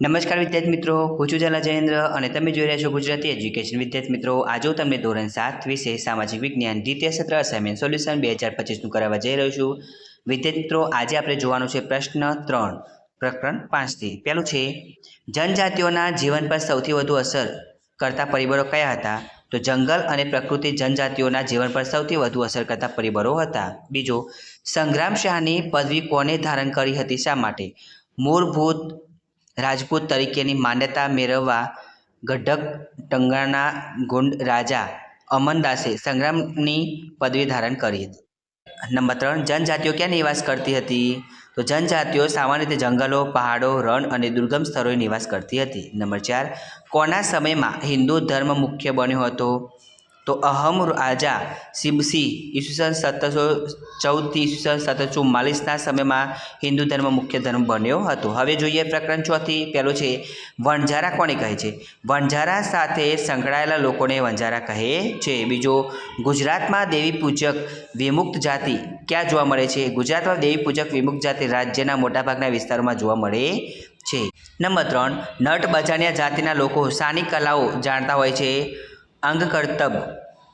નમસ્કાર વિદ્યાર્થી મિત્રો હું છું ઝાલા જયેન્દ્ર અને તમે જોઈ રહ્યા છો ગુજરાતી એજ્યુકેશન. વિદ્યાર્થી મિત્રો, આજે હું તમને ધોરણ સાત વિશે સામાજિક વિજ્ઞાન દ્વિતીય સત્ર અસાઇનમેન્ટ સોલ્યુશન બે હજાર પચીસનું કરાવવા જઈ રહ્યો છું. વિદ્યાર્થી મિત્રો, આજે આપણે જોવાનું છે પ્રશ્ન ત્રણ, પ્રકરણ પાંચથી પહેલું છે, જનજાતિઓના જીવન પર સૌથી વધુ અસર કરતા પરિબળો કયા હતા? તો જંગલ અને પ્રકૃતિ જનજાતિઓના જીવન પર સૌથી વધુ અસર કરતા પરિબળો હતા. બીજો, સંગ્રામ શાહની પદવી કોને ધારણ કરી હતી? શા માટે? મૂળભૂત રાજપૂત તરીકેની માન્યતા મેળવવા ગઢક ટંગાના ગુંડ રાજા અમનદાસે સંગ્રામની પદવી ધારણ કરી હતી. નંબર ત્રણ, જનજાતિઓ ક્યાં નિવાસ કરતી હતી? તો જનજાતિઓ સામાન્ય રીતે જંગલો, પહાડો, રણ અને દુર્ગમ સ્થળોએ નિવાસ કરતી હતી. નંબર ચાર, કોના સમયમાં હિન્દુ ધર્મ મુખ્ય બન્યો હતો? તો અહમ રાજા શિબસી ઈસવીસન સત્તરસો ચૌદથી ઈસવીસન સત્તરસો ચુમ્માલીસના સમયમાં હિન્દુ ધર્મ મુખ્ય ધર્મ બન્યો હતો. હવે જોઈએ પ્રકરણ ચોથી પહેલું છે, વણઝારા કોને કહે છે? વણઝારા સાથે સંકળાયેલા લોકોને વણઝારા કહે છે. બીજો, ગુજરાતમાં દેવી પૂજક વિમુક્ત જાતિ ક્યાં જોવા મળે છે? ગુજરાતમાં દેવી પૂજક વિમુક્ત જાતિ રાજ્યના મોટાભાગના વિસ્તારોમાં જોવા મળે છે. નંબર ત્રણ, નટ બજાનિયા જાતિના લોકો સ્થાનિક કલાઓ જાણતા હોય છે. અંગ કરતબ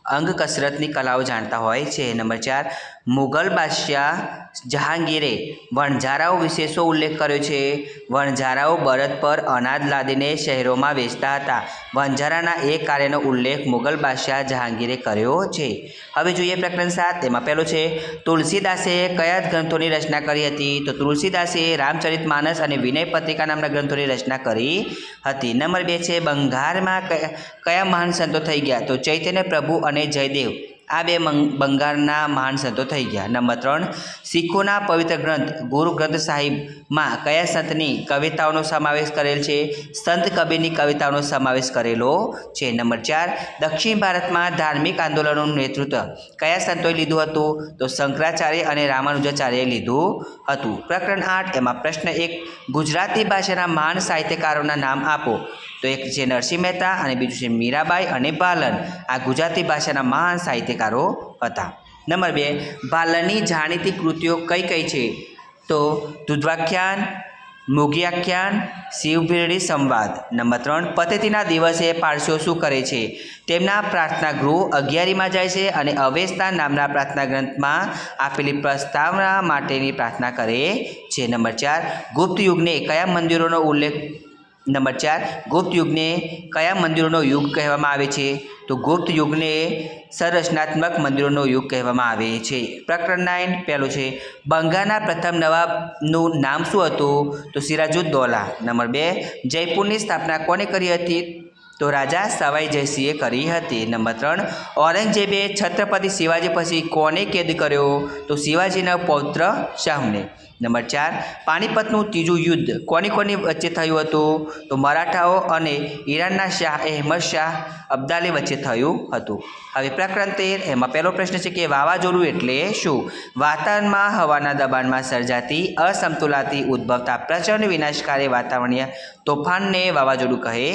અંગ કસરતની કલાઓ જાણતા હોય છે. નંબર ચાર, મુગલ બાદશાહ જહાંગીરે વણઝારાઓ વિશે શું ઉલ્લેખ કર્યો છે. વણઝારાઓ બળદ પર અનાજ લાદીને શહેરોમાં વેચતા હતા. વણઝારાના એક કાર્યનો ઉલ્લેખ મુગલ બાદશાહ જહાંગીરે કર્યો છે. હવે જોઈએ પ્રકરણ સાત, તેમાં પહેલું છે, તુલસીદાસે કયા ગ્રંથોની રચના કરી હતી? તો તુલસીદાસે રામચરિત માનસ અને વિનય પત્રિકા નામના ગ્રંથોની રચના કરી હતી. નંબર બે છે, બંગાળમાં કયા મહાન સંતો થઈ ગયા? તો ચૈતન્ય પ્રભુ અને જયદેવ. આ બે બંગાળના મહાન સંતો થઈ ગયા. નંબર ત્રણ, શીખોના પવિત્ર ગ્રંથ, ગુરુ ગ્રંથ સાહિબમાં કયા સંતની કવિતાઓનો સમાવેશ કરેલ છે? સંત કબીરની કવિતાઓનો સમાવેશ કરેલો છે. નંબર ચાર, દક્ષિણ ભારતમાં ધાર્મિક આંદોલનોનું નેતૃત્વ કયા સંતોએ લીધું હતું? તો શંકરાચાર્ય અને રામાનુજાચાર્યએ લીધું હતું. પ્રકરણ આઠ, એમાં પ્રશ્ન એક, ગુજરાતી ભાષાના મહાન સાહિત્યકારોના નામ આપો. તો એક છે નરસિંહ મહેતા અને બીજું છે મીરાબાઈ અને બાલન. આ ગુજરાતી ભાષાના મહાન સાહિત્યકારો હતા. નંબર બે, બાલનની જાણીતી કૃતિઓ કઈ કઈ છે? તો દુધ્વાખ્યાન મુગિયાખ્યાન શિવભીરડી સંવાદ. નંબર ત્રણ, પતેતીના દિવસે પારસીઓ શું કરે છે? તેમના પ્રાર્થના ગૃહ અગિયારીમાં જાય છે અને અવેસ્તા નામના પ્રાર્થના ગ્રંથમાં આપેલી પ્રસ્તાવના માટેની પ્રાર્થના કરે છે. નંબર ચાર, ગુપ્ત યુગને કયા મંદિરોનો ઉલ્લેખ નંબર ચાર, ગુપ્ત યુગને કયા મંદિરોનો યુગ કહેવામાં આવે છે? તો ગુપ્ત યુગને સંરચનાત્મક મંદિરોનો યુગ કહેવામાં આવે છે. પ્રકરણ નાઇન પહેલું છે, બંગાળના પ્રથમ નવાબનું નામ શું હતું? તો સિરાજુદ્દૌલા. નંબર બે, જયપુરની સ્થાપના કોને કરી હતી? તો રાજા સવાઈ જયસિંહે કરી હતી. નંબર ત્રણ, ઔરંગઝેબે છત્રપતિ શિવાજી પછી કોને કેદ કર્યો? તો શિવાજીના પૌત્ર શાહુને. નંબર ચાર, પાણીપતનું ત્રીજું યુદ્ધ કોની કોની વચ્ચે થયું હતું? તો મરાઠાઓ અને ઈરાનના શાહ અહેમદ શાહ અબ્દાલી વચ્ચે થયું હતું. હવે પ્રકરણ તેર, એમાં પહેલો પ્રશ્ન છે કે વાવાઝોડું એટલે શું? વાતાવરણમાં હવાના દબાણમાં સર્જાતી અસમતુલાથી ઉદ્ભવતા પ્રચંડ વિનાશકારી વાતાવરણીય તોફાનને વાવાઝોડું કહે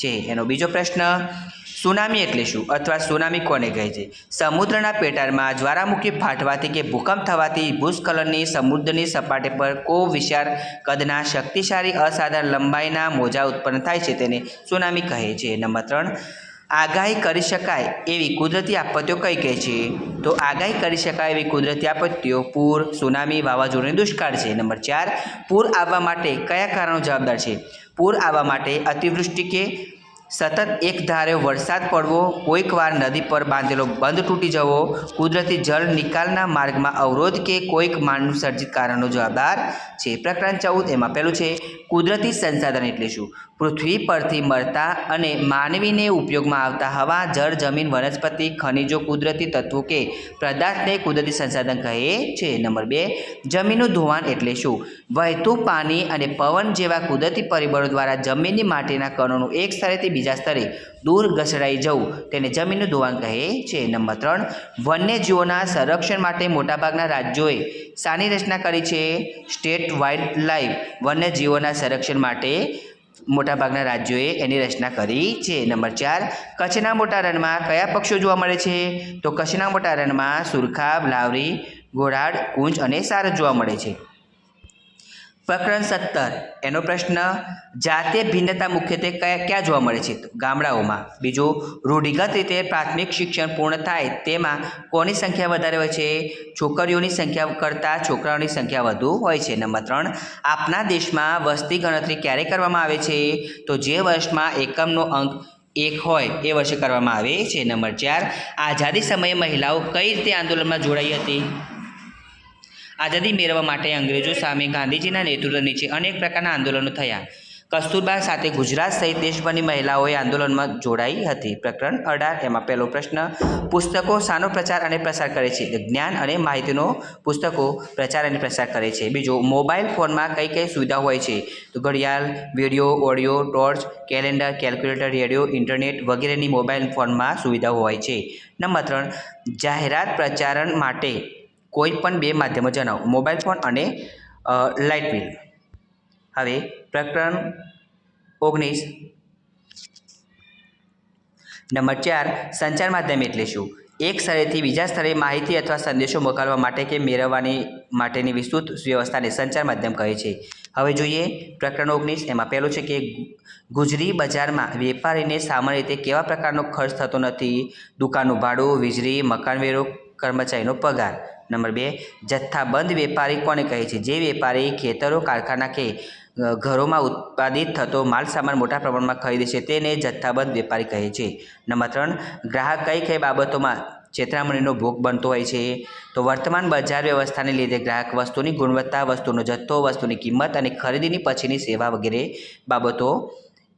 છે. એનો બીજો પ્રશ્ન સુનામી એટલે શું? અથવા સુનામી કોને કહે છે? સમુદ્રના પેટાળમાં જ્વાળામુખી ફાટવાથી કે ભૂકંપ થવાથી ભૂસ્ખલનની સમુદ્રની સપાટી પર કો વિશાળ કદના શક્તિશાળી અસાધારણ લંબાઈના મોજા ઉત્પન્ન થાય છે તેને સુનામી કહે છે. નંબર ત્રણ, આગાહી કરી શકાય એવી કુદરતી આપત્તિઓ કઈ કહે છે? તો આગાહી કરી શકાય એવી કુદરતી આપત્તિઓ પૂર, સુનામી વાવાઝોડું દુષ્કાળ છે. નંબર ચાર, પૂર આવવા માટે કયા કારણો જવાબદાર છે? પૂર આવવા માટે અતિવૃષ્ટિ કે સતત એક ધારે વરસાદ પડવો, કોઈક વાર નદી પર બાંધેલો બંધ તૂટી જવો, કુદરતી જળ નિકાલના માર્ગમાં અવરોધ કે કોઈક માનવ સર્જિત કારણો જવાબદાર છે. પ્રકરણ ચૌદ એમાં પહેલું છે, કુદરતી સંસાધન એટલે શું? પૃથ્વી પરથી મળતા અને માનવીને ઉપયોગમાં આવતા હવા, જળ, જમીન, વનસ્પતિ, ખનિજો, કુદરતી તત્વો કે પદાર્થને કુદરતી સંસાધન કહે છે. નંબર બે, જમીનનું ધોવાણ એટલે શું? વહેતું પાણી અને પવન જેવા કુદરતી પરિબળો દ્વારા જમીનની માટીના કણોનું એક સ્થળેથી બીજા સ્તરે દૂર ઘસડાઈ જવું તેને જમીનનું ધોવાણ કહે છે. નંબર ત્રણ, વન્યજીવોના સંરક્ષણ માટે મોટાભાગના રાજ્યોએ શાની રચના કરી છે. સ્ટેટ વાઇલ્ડ લાઈફ વન્યજીવોના સંરક્ષણ માટે મોટાભાગના રાજ્યોએ એની રચના કરી છે. નંબર ચાર, કચ્છના મોટા રણમાં કયા પક્ષીઓ જોવા મળે છે? તો કચ્છના મોટા રણમાં સુરખાબ, લાવરી, ઘોડાડ, કુંજ અને સારસ જોવા મળે છે. પ્રકરણ સત્તર. એનો પ્રશ્ન જાતીય ભિન્નતા મુખ્યત્વે કયા ક્યાં જોવા મળે છે? ગામડાઓમાં. બીજું, રૂઢિગત રીતે પ્રાથમિક શિક્ષણ પૂર્ણ થાય, તેમાં કોની સંખ્યા વધારે હોય છે? છોકરીઓની સંખ્યા કરતાં છોકરાઓની સંખ્યા વધુ હોય છે. નંબર ત્રણ આપણા દેશમાં વસ્તી ગણતરી ક્યારે કરવામાં આવે છે? તો જે વર્ષમાં એકમનો અંક એક હોય, એ વર્ષે કરવામાં આવે છે. નંબર ચાર, આઝાદી સમયે મહિલાઓ કઈ રીતે આંદોલનમાં જોડાઈ હતી? આઝાદી મેળવવા માટે અંગ્રેજો સામે ગાંધીજીના નેતૃત્વ નીચે અનેક પ્રકારના આંદોલનો થયા. કસ્તુરબા સાથે ગુજરાત સહિત દેશભરની મહિલાઓએ આંદોલનમાં જોડાઈ હતી. પ્રકરણ અઢાર, એમાં પહેલો પ્રશ્ન, પુસ્તકો શાનો પ્રચાર અને પ્રસાર કરે છે? જ્ઞાન અને માહિતીનો પુસ્તકો પ્રચાર અને પ્રસાર કરે છે. બીજો, મોબાઈલ ફોનમાં કઈ કઈ સુવિધા હોય છે? તો ઘડિયાળ, video, audio, torch, calendar, calculator, radio, internet વગેરેની મોબાઈલ ફોનમાં સુવિધાઓ હોય છે. નંબર ત્રણ, જાહેરાત પ્રચારણ માટે કોઈ પણ બે માધ્યમો જણાવો મોબાઈલ ફોન અને લાઇટ બિલ. હવે પ્રકરણ ઓગણીસ. નંબર ચાર, સંચાર માધ્યમ એટલે શું? એક સ્થળેથી બીજા સ્થળે માહિતી અથવા સંદેશો મોકલવા માટે કે મેળવવાની માટેની વિસ્તૃત વ્યવસ્થાને સંચાર માધ્યમ કહે છે. હવે જોઈએ પ્રકરણ ઓગણીસ, એમાં પહેલું છે કે ગુજરી બજારમાં વેપારીને સામાન્ય રીતે કેવા પ્રકારનો ખર્ચ થતો નથી? દુકાનનું ભાડું વીજળી મકાન વેરો કર્મચારીનો પગાર. નંબર બે, જથ્થાબંધ વેપારી કોને કહે છે? જે વેપારી ખેતરો, કારખાના કે ઘરોમાં ઉત્પાદિત થતો માલ સામાન મોટા પ્રમાણમાં ખરીદે છે તેને જથ્થાબંધ વેપારી કહે છે. નંબર ત્રણ, ગ્રાહક કઈ કઈ બાબતોમાં છેતરામણીનો ભોગ બનતો હોય છે? તો વર્તમાન બજાર વ્યવસ્થાને લીધે ગ્રાહક વસ્તુની ગુણવત્તા, વસ્તુનો જથ્થો, વસ્તુની કિંમત અને ખરીદીની પછીની સેવા વગેરે બાબતો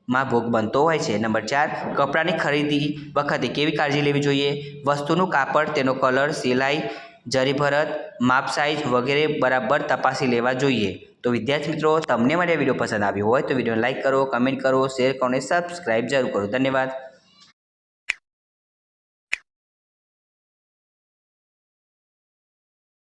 માં ભોગ બનતો હોય છે. નંબર ચાર, કપડાની ખરીદી વખતે કેવી કાળજી લેવી જોઈએ? વસ્તુનું કાપડ, તેનો કલર, સિલાઈ જરીભરત માપ સાઇઝ વગેરે બરાબર તપાસી લેવા જોઈએ. તો વિદ્યાર્થી મિત્રો, તમને મારે વીડિયો પસંદ આવ્યો હોય તો વિડીયોને લાઇક કરો કમેન્ટ કરો શેર કરો અને સબસ્ક્રાઇબ જરૂર કરો. ધન્યવાદ.